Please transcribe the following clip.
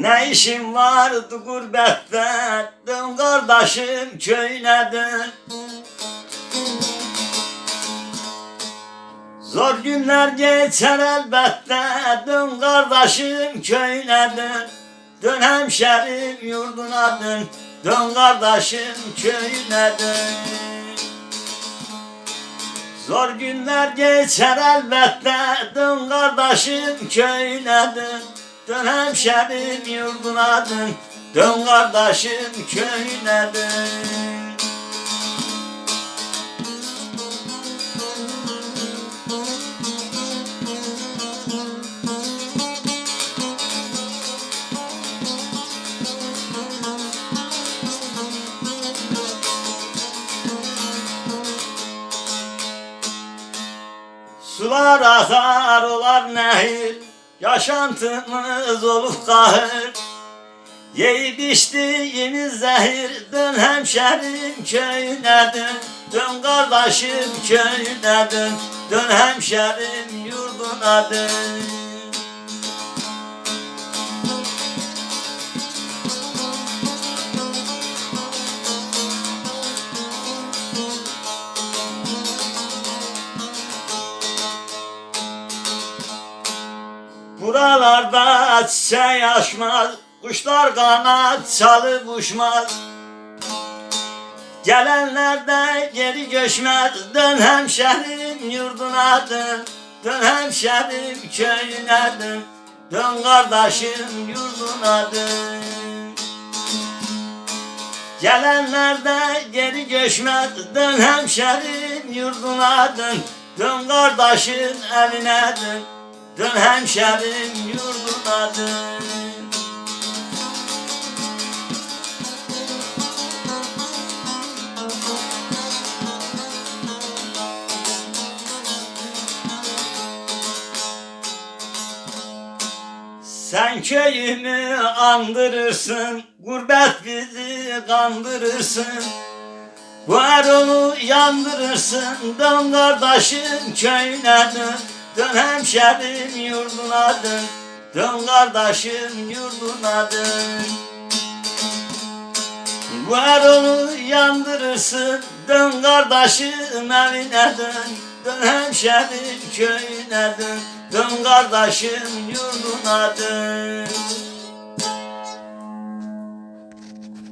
Ne işin vardı gurbette Dön kardeşim köyüne dön. Zor günler geçer elbette. Dön kardeşim köyüne dön. Dön hemşerim yurduna dön. Dön kardeşim köyüne dön. Zor günler geçer elbette. Dön kardeşim köyüne dön Dön hemşerim yurduna dön Dön kardeşim köyüne dön. Sular akar olar nehir Yaşantımız olup kahır Yeyip içtiğimiz zehir Dön hemşerim köyüne dön. Dön kardeşim köyüne dön. Dön hemşerim yurduna dön Buralarda çiçeği açmaz Kuşlar kanat çalıp uçmaz Gelenler de geri göçmez Dön hemşerim yurduna dön. Dön hemşerim köyüne dön Dön kardeşim yurduna dön. Gelenler de geri göçmez Dön hemşerim yurduna dön. Dön kardeşin evine dön Dön hemşerim yurduna dön Sen köyümü andırırsın, gurbet bizi kandırırsın. Bu Erol'u yandırırsın, dön kardeşim köyüne dön. Dön hemşerim yurduna dön, dön kardeşim yurduna dön. Bu Erol'u yandırırsın, dön kardeşim evine dön. Dön hemşerim köyüne dön, dön kardeşim yurduna dön.